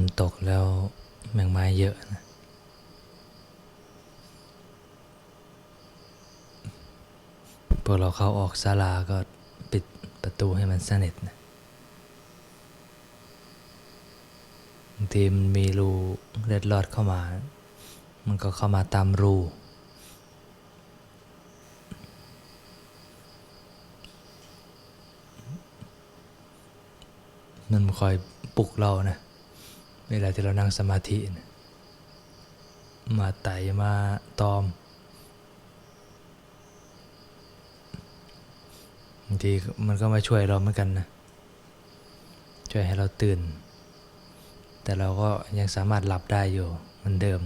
นตกแล้วแมงไม้เยอะนะพวกเราเข้าออกศาลาก็ปิดประตูให้มันสนิทนะบางทีมันมีรูเล็ดลอดเข้ามา มันก็เข้ามาตามรู มันคอยปลุกเรานะ เวลาที่เรานั่งสมาธินะมาไต่มาตอมบางทีมันก็มาช่วยเราเหมือนกันนะช่วยให้เราตื่น แต่เราก็ยังสามารถหลับได้อยู่เหมือนเดิม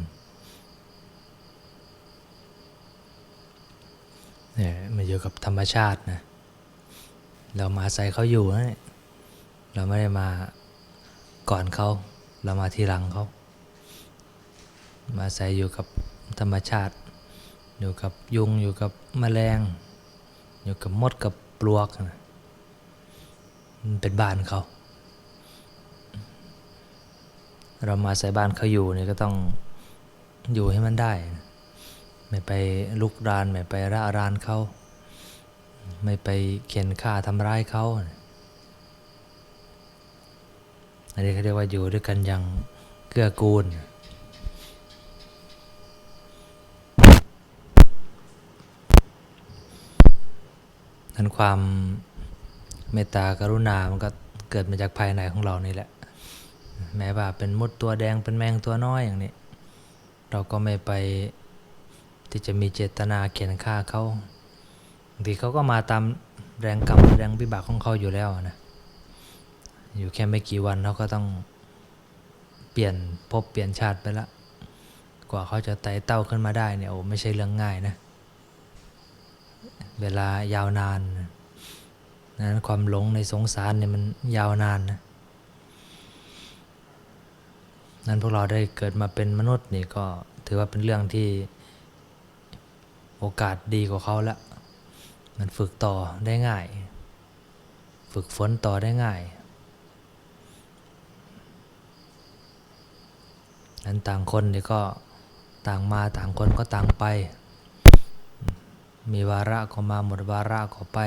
เนี่ยมาอยู่กับธรรมชาตินะเรามาอาศัยเขาอยู่นะเราไม่ได้มาก่อนเขา เรามาทีหลังเขามาอาศัยอยู่กับธรรมชาติ อยู่กับยุงอยู่กับแมลง อยู่กับมดกับปลวกนะมันเป็นบ้านเขา เรามาอาศัยบ้านเขาอยู่เนี่ยก็ต้องอยู่ให้มันได้ ไม่ไปลุกราน ไม่ไประรานเขา ไม่ไปเข็นฆ่าทำร้ายเขา อันนี้เขาเรียกว่าอยู่ด้วยกันอย่างเกื้อกูล นั้นความเมตตากรุณา มันก็เกิดมาจากภายในของเรานี่แหละ แม้ว่าเป็นมดตัวแดงเป็นแมงตัวน้อยอย่างนี้ เราก็ไม่ไปที่จะมีเจตนาเขียนฆ่าเขาบางทีเขาก็มาตามแรงกรรมแรงวิบากของเขาอยู่แล้วนะ อยู่แค่ไม่กี่วันเขาก็ต้องเปลี่ยนภพเปลี่ยนชาติไปละ กว่าเขาจะไต่เต้าขึ้นมาได้เนี่ยโอ้ไม่ใช่เรื่องง่ายนะ เวลายาวนานนั้นความหลงในสงสารเนี่ยมันยาวนานนะนั้นพวกเราได้เกิดมาเป็นมนุษย์นี่ก็ถือว่าเป็นเรื่องที่โอกาสดีกว่าเขาละ มันฝึกต่อได้ง่าย ฝึกฝนต่อได้ง่าย นั้นต่างคนนี่ก็ต่างมาต่างคนก็ต่างไป มีวาระก็มาหมดวาระก็ไป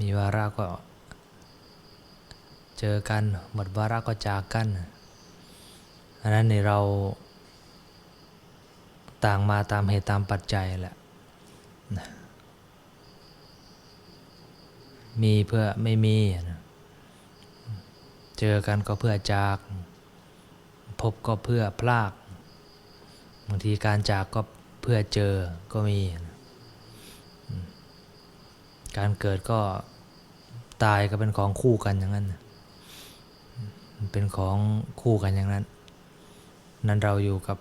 มีวาระก็เจอกันหมดวาระก็จากกันอันนั้นนี่เราต่างมาตามเหตุตามปัจจัยแหละ มีเพื่อไม่มี เจอกันก็เพื่อจาก พบก็เพื่อพลากบางทีการจากก็เพื่อเจอก็มี การเกิดก็ตายก็เป็นของคู่กันอย่างนั้นเป็นของคู่กันอย่างนั้น นั้นเราอยู่กับ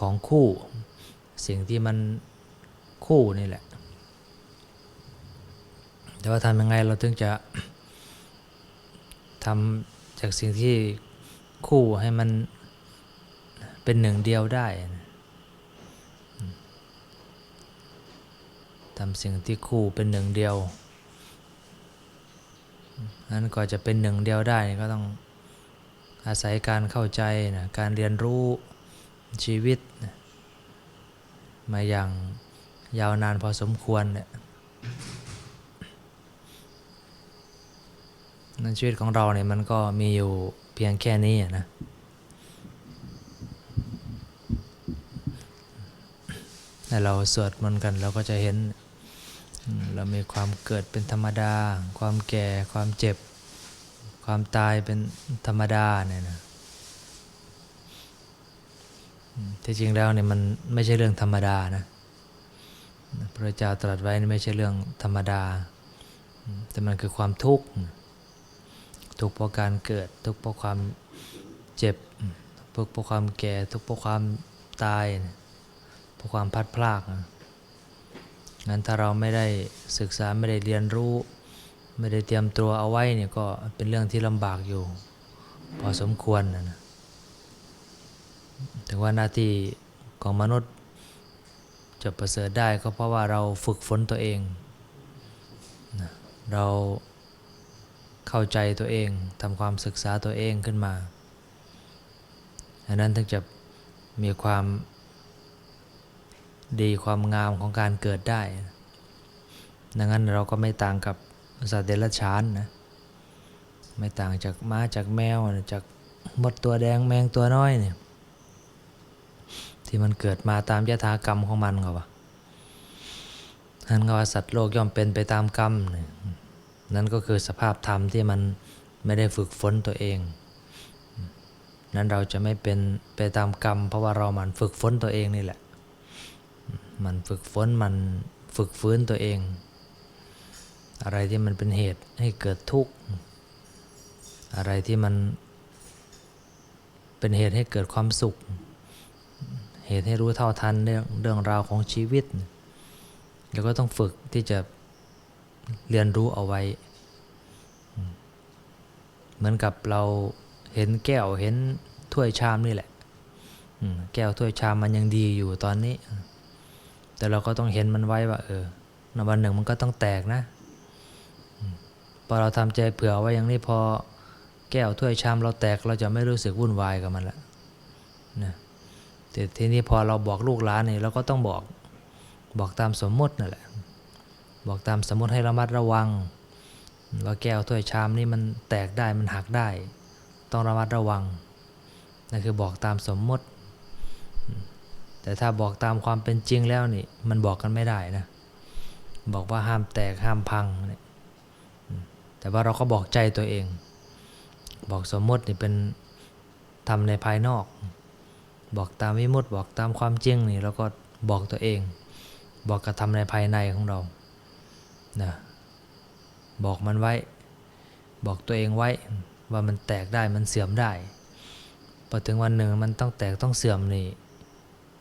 ของคู่ สิ่งที่มันคู่นี่แหละ แต่ว่าทำยังไงเราถึงจะทำจากสิ่งที่คู่ให้มัน เป็นหนึ่งเดียวได้ทำสิ่งที่คู่เป็นหนึ่งเดียวนั้นก็จะเป็นหนึ่งเดียวได้ก็ต้องอาศัยการเข้าใจนะการเรียนรู้ชีวิตนะมาอย่างยาวนานพอสมควรเนี่ยนั้นชีวิตของเราเนี่ยมันก็มีอยู่เพียงแค่นี้นะ แต่เราสวดมนต์กันเราก็จะเห็น เรามีความเกิดเป็นธรรมดา ความแก่ความเจ็บ ความตายเป็นธรรมดาเนี่ยนะที่จริงแล้วเนี่ยมันไม่ใช่เรื่องธรรมดานะพระเจ้าตรัสไว้นี่ไม่ใช่เรื่องธรรมดา แต่มันคือความทุกข์ ทุกข์เพราะการเกิด ทุกข์เพราะความเจ็บ ทุกข์เพราะความแก่ ทุกข์เพราะความตายนี่ย เพราะความพลัดพรากนะงั้นถ้าเราไม่ได้ศึกษาไม่ได้เรียนรู้ ไม่ได้เตรียมตัวเอาไว้เนี่ยก็เป็นเรื่องที่ลำบากอยู่ พอสมควรนะนะถึงว่าหน้าที่ของมนุษย์จะประเสริฐได้ก็เพราะว่าเราฝึกฝนตัวเองนะเราเข้าใจตัวเองทำความศึกษาตัวเองขึ้นมาอันนั้นถึงจะมีความ ดีความงามของการเกิดได้ ดังนั้นเราก็ไม่ต่างกับสัตว์เดรัจฉานนะ ไม่ต่างจากม้าจากแมวจากมดตัวแดงแมงตัวน้อยเนี่ย ที่มันเกิดมาตามยถากรรมของมันเขาวะนั่นก็ว่าสัตว์โลกย่อมเป็นไปตามกรรมน,นั่นก็คือสภาพธรรมที่มันไม่ได้ฝึกฝนตัวเอง นั้นเราจะไม่เป็นไปตามกรรม เพราะว่าเรามันฝึกฝนตัวเองนี่แหละ มันฝึกฝนมันฝึกฟื้นตัวเอง อะไรที่มันเป็นเหตุให้เกิดทุกข์ อะไรที่มันเป็นเหตุให้เกิดความสุข เหตุให้รู้เท่าทันเรื่องเรื่องราวของชีวิต แล้วก็ต้องฝึกที่จะเรียนรู้เอาไว้ เหมือนกับเราเห็นแก้วเห็นถ้วยชามนี่แหละ แก้วถ้วยชามมันยังดีอยู่ตอนนี้ แต่เราก็ต้องเห็นมันไว้ว่า เออในวันหนึ่งมันก็ต้องแตกนะพอเราทำใจเผื่อไว้อย่างนี้พอแก้วถ้วยชามเราแตกเราจะไม่รู้สึกวุ่นวายกับมันละนะแต่ทีนี้พอเราบอกลูกหลานนี่เราก็ต้องบอกบอกตามสมมตินั่นแหละ บอกตามสมมติให้ระมัดระวัง ว่าแก้วถ้วยชามนี่มันแตกได้มันหักได้ ต้องระมัดระวังนั่นคือบอกตามสมมติ แต่ถ้าบอกตามความเป็นจริงแล้วนี่ มันบอกกันไม่ได้นะ บอกว่าห้ามแตกห้ามพังเนี่ยแต่ว่าเราก็บอกใจตัวเอง บอกสมมตินี่เป็นทำในภายนอก บอกตามวิมุติบอกตามความจริงนี่เราก็บอกตัวเอง บอกกระทำในภายในของเรานะบอกมันไว้ บอกตัวเองไว้ว่ามันแตกได้มันเสื่อมได้พอถึงวันหนึ่งมันต้องแตกต้องเสื่อมนี่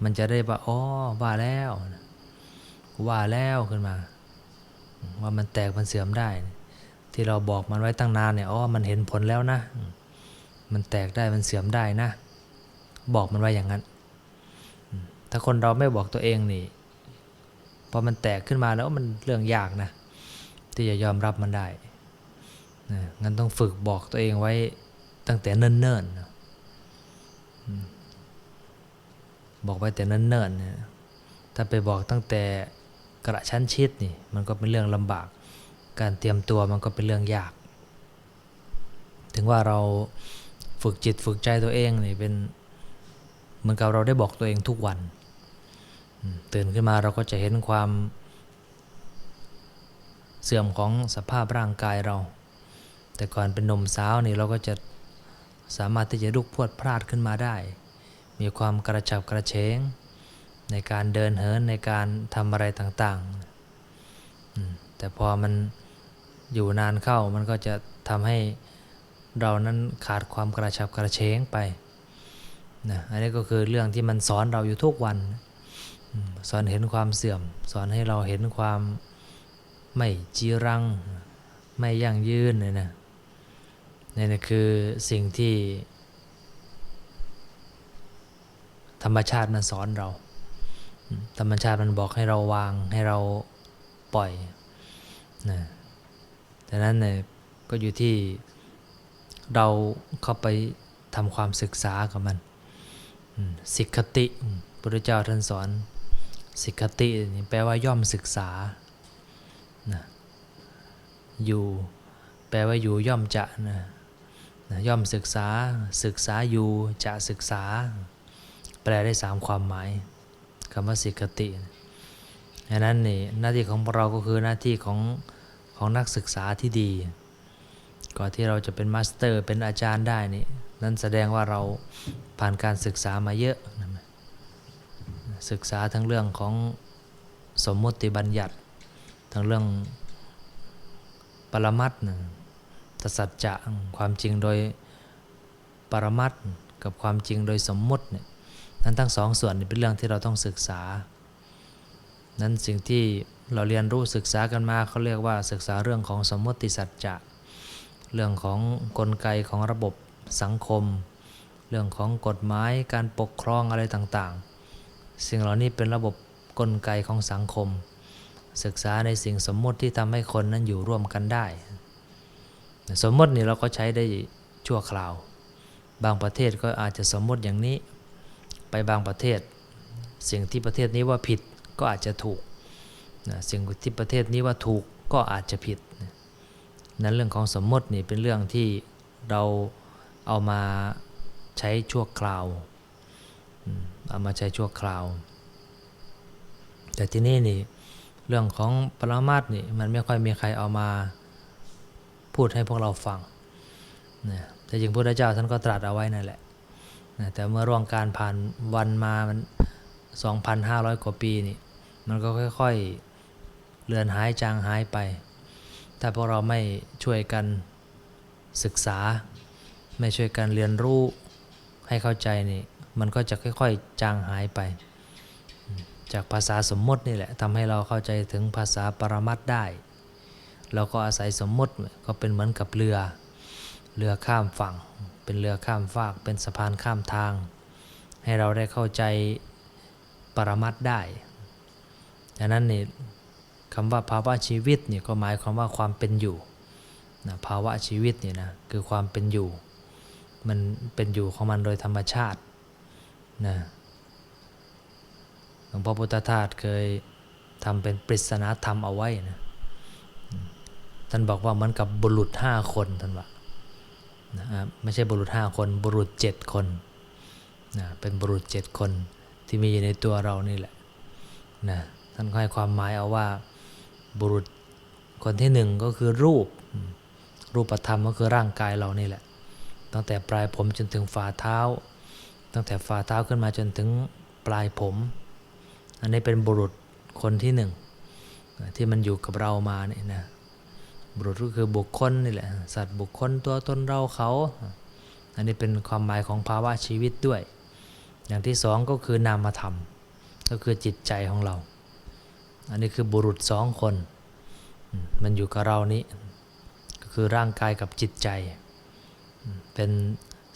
มันจะได้ว่าอ๋อว่าแล้วว่าแล้วขึ้นมา ว่ามันแตกมันเสื่อมได้ ที่เราบอกมันไว้ตั้งนานเนี่ยอ๋อมันเห็นผลแล้วนะ มันแตกได้มันเสื่อมได้นะ บอกมันไว้อย่างนั้น ถ้าคนเราไม่บอกตัวเองนี่พอมันแตกขึ้นมาแล้วมันเรื่องยากนะ ที่จะยอมรับมันได้นะงั้นต้องฝึกบอกตัวเองไว้ตั้งแต่เนิ่นๆนะอืม บอกไว้แต่เนิ่นๆนะถ้าไปบอกตั้งแต่กระชั้นชิดนี่มันก็เป็นเรื่องลำบาก การเตรียมตัวมันก็เป็นเรื่องยาก ถึงว่าเราฝึกจิตฝึกใจตัวเองนี่เป็นเหมือนกับเราได้บอกตัวเองทุกวันตื่นขึ้นมาเราก็จะเห็นความเสื่อมของสภาพร่างกายเรา แต่ก่อนเป็นหนมสาวนี่เราก็จะสามารถที่จะลุกพรวดพลาดขึ้นมาได้ มีความกระฉับกระเฉง ในการเดินเหินในการทำอะไรต่างๆ แต่พอมันอยู่นานเข้ามันก็จะทำให้เรานั้นขาดความกระฉับกระเฉงไปนะอันนี้ก็คือเรื่องที่มันสอนเราอยู่ทุกวัน สอนเห็นความเสื่อม สอนให้เราเห็นความไม่จีรัง ไม่ยั่งยืนเลยนะนี่นะคือสิ่งที่ ธรรมชาติมันสอนเรา ธรรมชาติมันบอกให้เราวางให้เราปล่อยนะดังนั้นเนี่ยก็อยู่ที่เราเข้าไปทำความศึกษากับมันสิกขติพระเจ้าท่านสอนสิกขติแปลว่าย่อมศึกษานะอยู่ แปลว่าอยู่ย่อมจะนะย่อมศึกษาศึกษาอยู่จะศึกษา แปลได้สามความหมายคำว่าสิกติดังนั้นนี่หน้าที่ของเราก็คือหน้าที่ของของนักศึกษาที่ดี ก่อนที่เราจะเป็นมาสเตอร์เป็นอาจารย์ได้นี่นั่นแสดงว่าเราผ่านการศึกษามาเยอะ ศึกษาทั้งเรื่องของสมมติบัญญัติ ทั้งเรื่องปรมัตถ์นะตสัจจะความจริงโดยปรมัตถ์กับความจริงโดยสมมติเนี่ย นั้นทั้งสองส่วนเป็นเรื่องที่เราต้องศึกษา นั้นสิ่งที่เราเรียนรู้ศึกษากันมาเขาเรียกว่าศึกษาเรื่องของสมมติสัจจะ เรื่องของกลไกของระบบสังคม เรื่องของกฎหมายการปกครองอะไรต่างๆ สิ่งเหล่านี้เป็นระบบกลไกของสังคม ศึกษาในสิ่งสมมติที่ทำให้คนนั้นอยู่ร่วมกันได้ สมมตินี่เราก็ใช้ได้ชั่วคราว บางประเทศก็อาจจะสมมติอย่างนี้ ไปบางประเทศ สิ่งที่ประเทศนี้ว่าผิดก็อาจจะถูกนะสิ่งที่ประเทศนี้ว่าถูกก็อาจจะผิดนั้นเรื่องของสมมตินี่เป็นเรื่องที่เราเอามาใช้ชั่วคราวเอามาใช้ชั่วคราว แต่ที่นี่นี่เรื่องของปรมาตนี่มันไม่ค่อยมีใครเอามาพูดให้พวกเราฟังนะแต่จริงพระพุทธเจ้าท่านก็ตรัสเอาไว้นั่นแหละ นะแต่เมื่อร่วงการผ่านวันมามัน 2,500 กว่าปีนี่ มันก็ค่อยๆเลือนหายจางหายไป ถ้าพวกเราไม่ช่วยกันศึกษา ไม่ช่วยกันเรียนรู้ให้เข้าใจนี่ มันก็จะค่อยๆจางหายไป จากภาษาสมมตินี่แหละทำให้เราเข้าใจถึงภาษาปรมัตถ์ได้ เราก็อาศัยสมมติก็เป็นเหมือนกับเรือ เรือข้ามฝั่ง เป็นเรือข้ามฟาก เป็นสะพานข้ามทาง ให้เราได้เข้าใจปรมัตได้ดังนั้นนี่คำว่าภาวะชีวิตเนี่ยก็หมายความว่าความเป็นอยู่นะภาวะชีวิตเนี่ยนะคือความเป็นอยู่ มันเป็นอยู่ของมันโดยธรรมชาตินะหลวงพ่อพุทธทาสเคยทำเป็นปริศนาธรรมเอาไว้นะท่านบอกว่ามันกับบุรุษห้าคนท่านว่า นะครับไม่ใช่บุรุษห้าคนบุรุษเจ็ดคนนะเป็นบุรุษเจ็ดคนที่มีอยู่ในตัวเรานี่แหละนะท่านก็ให้ความหมายเอาว่าบุรุษคนที่หนึ่งก็คือรูป รูปธรรมก็คือร่างกายเรานี่แหละ ตั้งแต่ปลายผมจนถึงฝ่าเท้า ตั้งแต่ฝ่าเท้าขึ้นมาจนถึงปลายผม อันนี้เป็นบุรุษคนที่หนึ่งที่มันอยู่กับเรามาเนี่ยนะ บุรุษก็คือบุคคลนี่แหละสัตว์บุคคลตัวตนเราเขา อันนี้เป็นความหมายของภาวะชีวิตด้วย อย่างที่สองก็คือนามธรรม ก็คือจิตใจของเรา อันนี้คือบุรุษสองคน มันอยู่กับเรานี้ก็คือร่างกายกับจิตใจ เป็น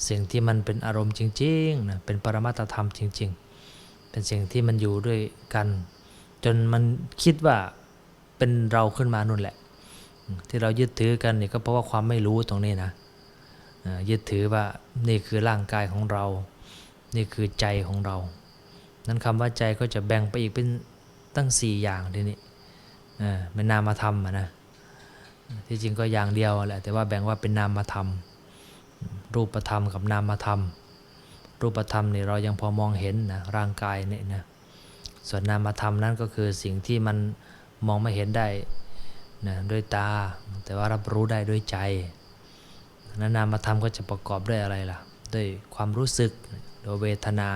สิ่งที่มันเป็นอารมณ์จริงๆนะเป็นปรมัตธรรมจริง ๆ เป็นสิ่งที่มันอยู่ด้วยกัน จนมันคิดว่าเป็นเราขึ้นมานู่นแหละ ที่เรายึดถือกันนี่ก็เพราะว่าความไม่รู้ตรงนี้นะยึดถือว่านี่คือร่างกายของเรา นี่คือใจของเรา นั้นคำว่าใจก็จะแบ่งไปอีกเป็นตั้งสี่อย่างทีนี้อ่าเป็นนามธรรมนะที่จริงก็อย่างเดียวแหละแต่ว่าแบ่งว่าเป็นนามธรรม รูปธรรมกับนามธรรม รูปธรรมนี่เรายังพอมองเห็นนะร่างกายเนี่ยนะส่วนนามธรรมนั้นก็คือสิ่งที่มันมองไม่เห็นได้ นะด้วยตา แต่ว่ารับรู้ได้ด้วยใจนั้นนามธรรมก็จะประกอบด้วยอะไรล่ะ ด้วยความรู้สึกโดยเวทนา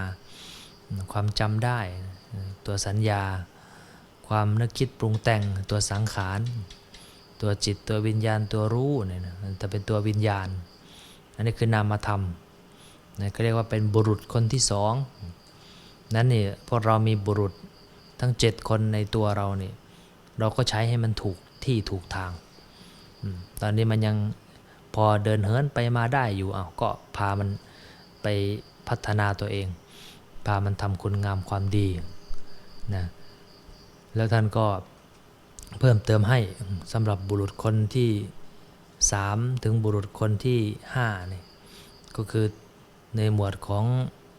ความจำได้ ตัวสัญญา ความนึกคิดปรุงแต่งตัวสังขาร ตัวจิตตัววิญญาณตัวรู้เนี่ยนะจะเป็นตัววิญญาณ อันนี้คือนามธรรมนะก็เรียกว่าเป็นบุรุษคนที่สองนั้นนี่พวกเรามีบุรุษทั้งเจ็ดคนในตัวเรานี่เราก็ใช้ให้มันถูก ที่ถูกทาง ตอนนี้มันยังพอเดินเหินไปมาได้อยู่อ้าก็พามันไปพัฒนาตัวเอง พามันทำคุณงามความดีนะแล้วท่านก็เพิ่มเติมให้สำหรับบุรุษคนที่สามถึงบุรุษคนที่ห้านี่ก็คือในหมวดของ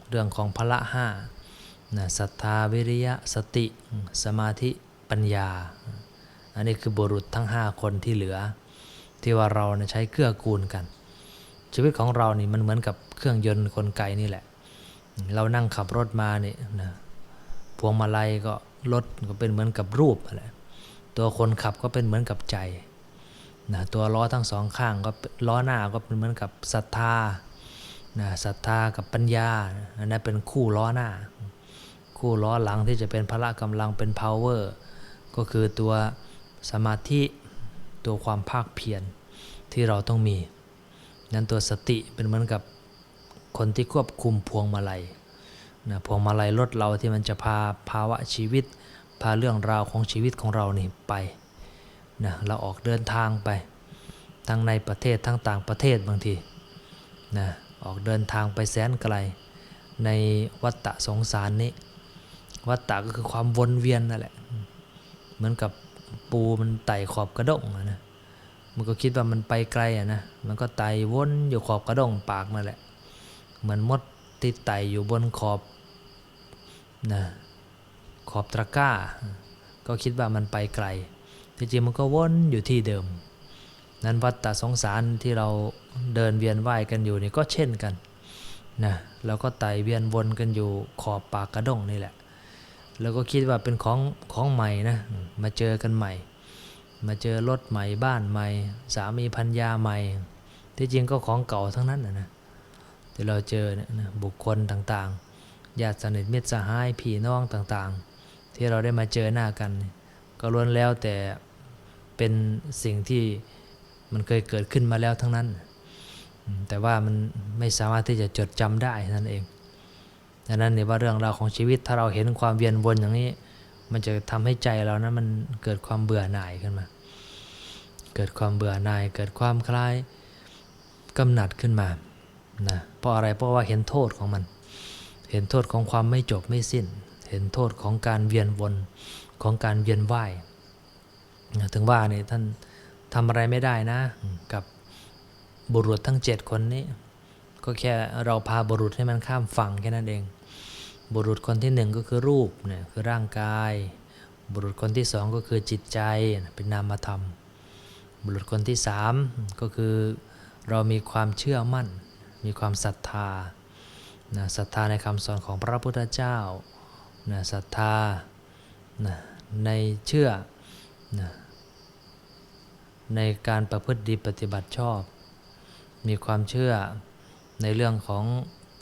เรื่องของพละห้านะศรัทธาวิริยะสติ สมาธิปัญญา อันนี้คือบุรุษทั้ง 5 คนที่เหลือ ที่ว่าเราใช้เกื้อกูลกัน ชีวิตของเรานี่มันเหมือนกับเครื่องยนต์กลไกนี่แหละ เรานั่งขับรถมาเนี่ยนะพวงมาลัยก็รถก็เป็นเหมือนกับรูปอะไรตัวคนขับก็เป็นเหมือนกับใจนะตัวล้อทั้งสองข้างก็ล้อหน้าก็เป็นเหมือนกับศรัทธานะศรัทธากับปัญญาอันนั้นเป็นคู่ล้อหน้า คู่ล้อหลังที่จะเป็นพละกำลังเป็น power ก็คือตัว สมาธิตัวความภาคเพียรที่เราต้องมี นั้นตัวสติเป็นเหมือนกับคนที่ควบคุมพวงมาลัยนะพวงมาลัยรถเราที่มันจะพาภาวะชีวิต พาเรื่องราวของชีวิตของเรานี่ไปนะเราออกเดินทางไป ทั้งในประเทศทั้งต่างประเทศบางทีนะออกเดินทางไปแสนไกล ในวัฏฏะสงสารนี้ วัฏฏะก็คือความวนเวียนนั่นแหละ เหมือนกับ ปูมันไต่ขอบกระด้งนะมันก็คิดว่ามันไปไกลอะนะมันก็ไต่วนอยู่ขอบกระด้งปากนั่นแหละ เหมือนมดติดไต่อยู่บนขอบนะขอบตะกร้า ก็คิดว่ามันไปไกลที่จริงมันก็วนอยู่ที่เดิม นั้นวัฏฏะสงสารที่เราเดินเวียนว่ายกันอยู่นี่ก็เช่นกันนะเราก็ไต่เวียนวนกันอยู่ขอบปากกระด้งนี่แหละ แล้วก็คิดว่าเป็นของของใหม่นะมาเจอกันใหม่ มาเจอรถใหม่บ้านใหม่ สามีพันยาใหม่ ที่จริงก็ของเก่าทั้งนั้นนะนะที่เราเจอเนี่ยนะบุคคลต่างๆญาติสนิทมิตรสหายพี่น้องต่างๆ ที่เราได้มาเจอหน้ากัน ก็ล้วนแล้วแต่เป็นสิ่งที่มันเคยเกิดขึ้นมาแล้วทั้งนั้น แต่ว่ามันไม่สามารถที่จะจดจำได้นั่นเอง ดังนั้นเนี่ยว่าเรื่องราวของชีวิตถ้าเราเห็นความเวียนวนอย่างนี้ มันจะทำให้ใจเรานะั้นมันเกิดความเบื่อหน่ายขึ้นมา เกิดความเบื่อหน่าย เกิดความคลายกำหนัดขึ้นมานะเพราะอะไรเพราะว่าเห็นโทษของมัน เห็นโทษของความไม่จบไม่สิ้น เห็นโทษของการเวียนวนของการเวียนว่ายถึงว่าเนี่ยท่านทำอะไรไม่ได้นะ กับบุรุษทั้งเจ็ดคนนี้ ก็แค่เราพาบุรุษให้มันข้ามฝั่งแค่นั้นเอง บุรุษคนที่หนึ่งก็คือรูปเนี่ยคือร่างกาย บุรุษคนที่สองก็คือจิตใจเป็นนามธรรม บุรุษคนที่สามก็คือเรามีความเชื่อมั่น มีความศรัทธานะศรัทธาในคำสอนของพระพุทธเจ้านะศรัทธานะในเชื่อนะในการประพฤติดีปฏิบัติชอบ มีความเชื่อ ในเรื่องของ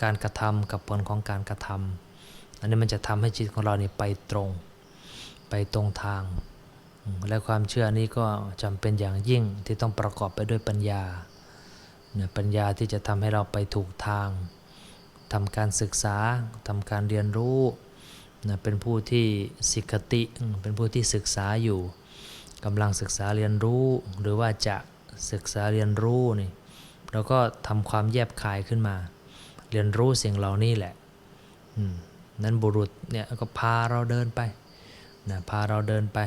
การกระทำกับผลของการกระทำอันนี้มันจะทำให้จิตของเราเนี่ไปตรง ไปตรงทาง และความเชื่อนี้ก็จำเป็นอย่างยิ่งที่ต้องประกอบไปด้วยปัญญาเนี่ยปัญญาที่จะทำให้เราไปถูกทางทำการศึกษาทำการเรียนรู้นะเป็นผู้ที่สิกขติ เป็นผู้ที่ศึกษาอยู่กำลังศึกษาเรียนรู้ หรือว่าจะศึกษาเรียนรู้นี่ เราก็ทำความแยบคายขึ้นมา เรียนรู้สิ่งเหล่านี้แหละนั้นบุรุษเนี่ยก็พาเราเดินไปนะพาเราเดินไป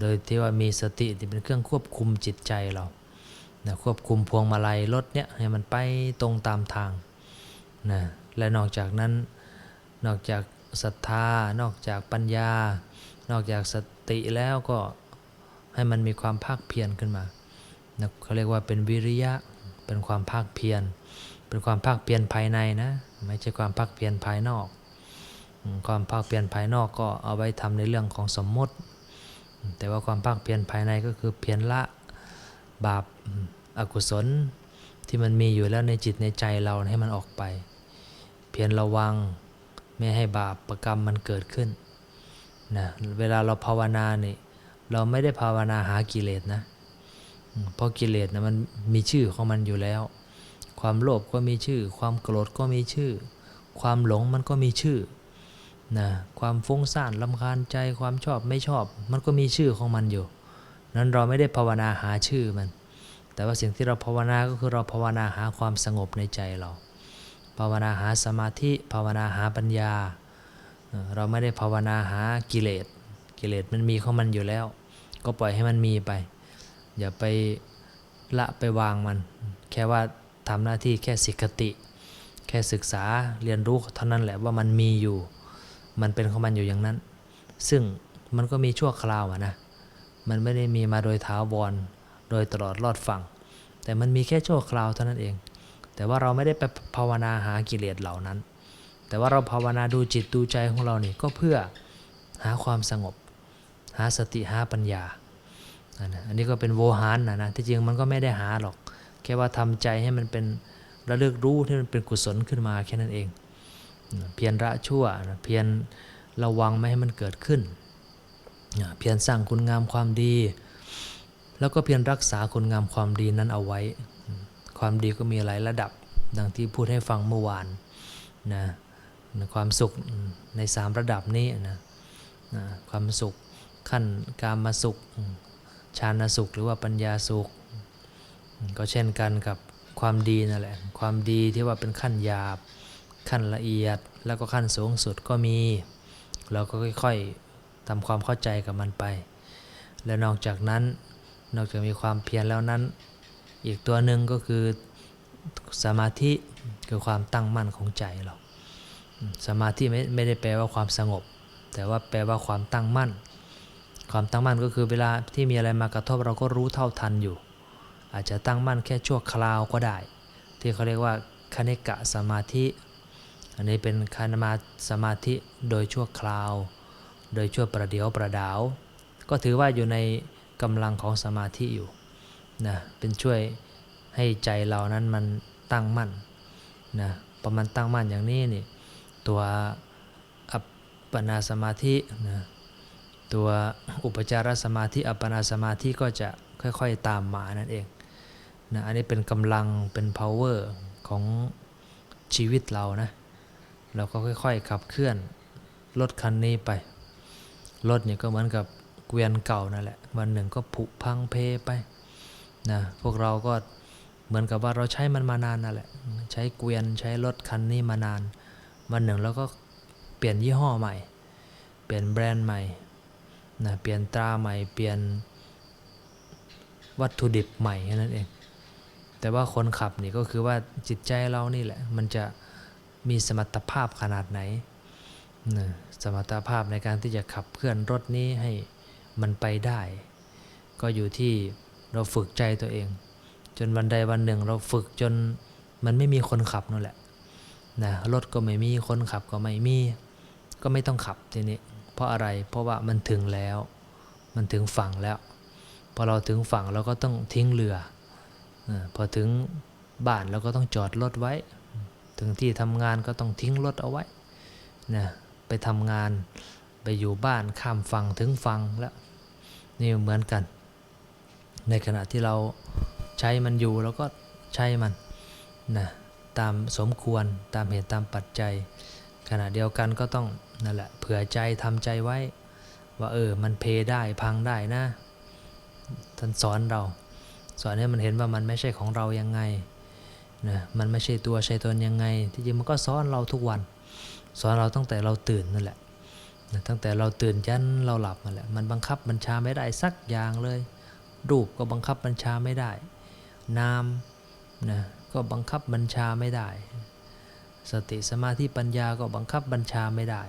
โดยที่ว่ามีสติที่เป็นเครื่องควบคุมจิตใจเรานะควบคุมพวงมาลัยรถเนี่ยให้มันไปตรงตามทางนะและนอกจากนั้นนอกจากศรัทธานอกจากปัญญา นอกจากสติแล้วก็ให้มันมีความภาคเพียรขึ้นมานะเขาเรียกว่าเป็นวิริยะ เป็นความภาคเพียร เป็นความภาคเพียรภายในนะ ไม่ใช่ความภาคเพียรภายนอก ความภาคเพียรภายนอกก็เอาไว้ทำในเรื่องของสมมติ แต่ว่าความภาคเพียรภายในก็คือเพียรละบาปอกุศลที่มันมีอยู่แล้วในจิตในใจเราให้มันออกไป เพียรระวังไม่ให้บาปประกรรมมันเกิดขึ้นนะเวลาเราภาวนานี่เราไม่ได้ภาวนาหากิเลสนะ เพราะกิเลสนะมันมีชื่อของมันอยู่แล้ว ความโลภก็มีชื่อ ความโกรธก็มีชื่อ ความหลงมันก็มีชื่อนะความฟุ้งซ่านลำคาญใจความชอบไม่ชอบ มันก็มีชื่อของมันอยู่ นั้นเราไม่ได้ภาวนาหาชื่อมัน แต่ว่าสิ่งที่เราภาวนาก็คือเราภาวนาหาความสงบในใจเรา ภาวนาหาสมาธิภาวนาหาปัญญาเอ่อเราไม่ได้ภาวนาหากิเลส กิเลสมันมีของมันอยู่แล้ว ก็ปล่อยให้มันมีไป อย่าไปละไปวางมัน แค่ว่าทำหน้าที่แค่สิกขติ แค่ศึกษาเรียนรู้เท่านั้นแหละว่ามันมีอยู่ มันเป็นของมันอยู่อย่างนั้น ซึ่งมันก็มีชั่วคราวะนะ มันไม่ได้มีมาโดยถาวรโดยตลอดรอดฝั่ง แต่มันมีแค่ชั่วคราวเท่านั้นเอง แต่ว่าเราไม่ได้ไปภาวนาหากิเลสเหล่านั้น แต่ว่าเราภาวนาดูจิตดูใจของเรานี่ก็เพื่อหาความสงบ หาสติหาปัญญา อันนี้ก็เป็นโวหารนะนะที่จริงมันก็ไม่ได้หาหรอก แค่ว่าทำใจให้มันเป็นระลึกรู้ที่มันเป็นกุศลขึ้นมาแค่นั้นเอง เพียรละชั่วนะเพียรระวังไม่ให้มันเกิดขึ้น เพียรสร้างคุณงามความดี แล้วก็เพียรรักษาคุณงามความดีนั้นเอาไว้ ความดีก็มีหลายระดับดังที่พูดให้ฟังเมื่อวานนะความสุขในสามระดับนี้นะนะความสุขขั้นกามสุข ฌานสุขหรือว่าปัญญาสุข ก็เช่นกันกับความดีนั่นแหละ ความดีที่ว่าเป็นขั้นหยาบ ขั้นละเอียดแล้วก็ขั้นสูงสุดก็มี เราก็ค่อยๆทำความเข้าใจกับมันไป และนอกจากนั้นนอกจากมีความเพียรแล้วนั้น อีกตัวหนึ่งก็คือสมาธิคือความตั้งมั่นของใจเรา สมาธิไม่ไม่ได้แปลว่าความสงบ แต่ว่าแปลว่าความตั้งมั่น ความตั้งมั่นก็คือเวลาที่มีอะไรมากระทบเราก็รู้เท่าทันอยู่ อาจจะตั้งมั่นแค่ชั่วคราวก็ได้ ที่เขาเรียกว่าคณิกะสมาธิ อันนี้เป็นคามาสมาธิโดยชั่วคราว โดยชั่วประเดียวประดาว ก็ถือว่าอยู่ในกำลังของสมาธิอยู่นะเป็นช่วยให้ใจเรานั้นมันตั้งมั่นนะประมาณตั้งมั่นอย่างนี้นี่ตัวอัปปนาสมาธินะ ตัวอุปจารสมาธิอัปปนาสมาธิก็จะค่อยๆตามมานั่นเองนะอันนี้เป็นกำลังเป็น power ของชีวิตเรานะเราก็ค่อยๆขับเคลื่อนรถคันนี้ไปรถเนี่ยก็เหมือนกับเกวียนเก่านั่นแหละวันหนึ่งก็ผุพังเพไปนะพวกเราก็เหมือนกับว่าเราใช้มันมานานนั่นแหละใช้เกวียนใช้รถคันนี้มานานวันหนึ่งเราก็เปลี่ยนยี่ห้อใหม่ เปลี่ยนแบรนด์ใหม่ นะเปลี่ยนตราใหม่เปลี่ยนวัตถุดิบใหม่แค่นั้นเอง แต่ว่าคนขับนี่ก็คือว่าจิตใจเรานี่แหละ มันจะมีสมรรถภาพขนาดไหนนะสมรรถภาพในการที่จะขับเคลื่อนรถนี้ให้มันไปได้ ก็อยู่ที่เราฝึกใจตัวเอง จนวันใดวันหนึ่งเราฝึกจนมันไม่มีคนขับนั่นแหละนะรถก็ไม่มีคนขับก็ไม่มี ก็ไม่ต้องขับทีนี้ ราะอะไร เพราะว่ามันถึงแล้ว มันถึงฝั่งแล้ว พอเราถึงฝั่งเราก็ต้องทิ้งเรือ พอถึงบ้านเราก็ต้องจอดรถไว้ ถึงที่ทำงานก็ต้องทิ้งรถเอาไว้นะไปทำงานไปอยู่บ้านข้ามฝั่งถึงฝั่งแล้วนี่เหมือนกัน ในขณะที่เราใช้มันอยู่เราก็ใช้มันนะตามสมควรตามเหตุตามปัจจัย ขณะเดียวกันก็ต้องนั่นแหละเผื่อใจทำใจไว้ ว่าเออมันเพได้พังได้นะท่านสอนเรา สอนให้มันเห็นว่ามันไม่ใช่ของเรายังไงนะมันไม่ใช่ตัวใช่ตนยังไง ที่จริงมันก็สอนเราทุกวัน สอนเราตั้งแต่เราตื่นนั่นแหละนะตั้งแต่เราตื่นยันเราหลับนั่นแหละมันบังคับบัญชาไม่ได้สักอย่างเลย รูปก็บังคับบัญชาไม่ได้ นามนะก็บังคับบัญชาไม่ได้ สติสมาธิปัญญาก็บังคับบัญชาไม่ได้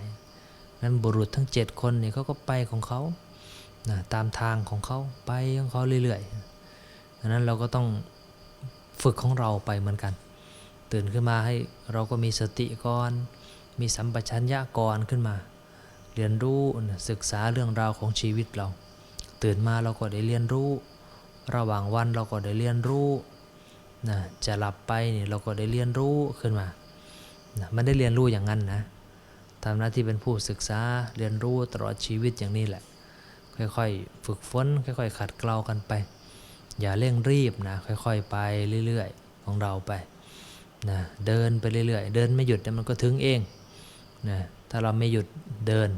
นั้นบุรุษทั้ง 7 คนเนี่ยเขาก็ไปของเขานะตามทางของเขาไปของเขาเรื่อยๆดังนั้นเราก็ต้องฝึกของเราไปเหมือนกัน ตื่นขึ้นมาให้เราก็มีสติก่อน มีสัมปชัญญะก่อนขึ้นมา เรียนรู้ศึกษาเรื่องราวของชีวิตเรา ตื่นมาเราก็ได้เรียนรู้ ระหว่างวันเราก็ได้เรียนรู้นะจะหลับไปเนี่ยเราก็ได้เรียนรู้ขึ้นมา มันได้เรียนรู้อย่างนั้นนะทำหน้าที่เป็นผู้ศึกษาเรียนรู้ตลอดชีวิตอย่างนี้แหละ ค่อยๆ ฝึกฝนค่อยๆ ขัดเกลากันไป อย่าเร่งรีบนะค่อยๆ ไปเรื่อยๆ ของเราไปนะเดินไปเรื่อยๆ เดินไม่หยุดเดี๋ยวมันก็ถึงเองนะถ้าเราไม่หยุดเดิน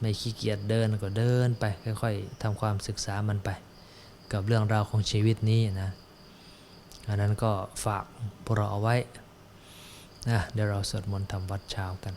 ไม่ขี้เกียจเดินก็เดินไป ค่อยๆทำความศึกษามันไป กับเรื่องราวของชีวิตนี้นะอันนั้นก็ฝากพวกเราเอาไว้ นะเดี๋ยวเราสวดมนต์ทำวัดเช้ากัน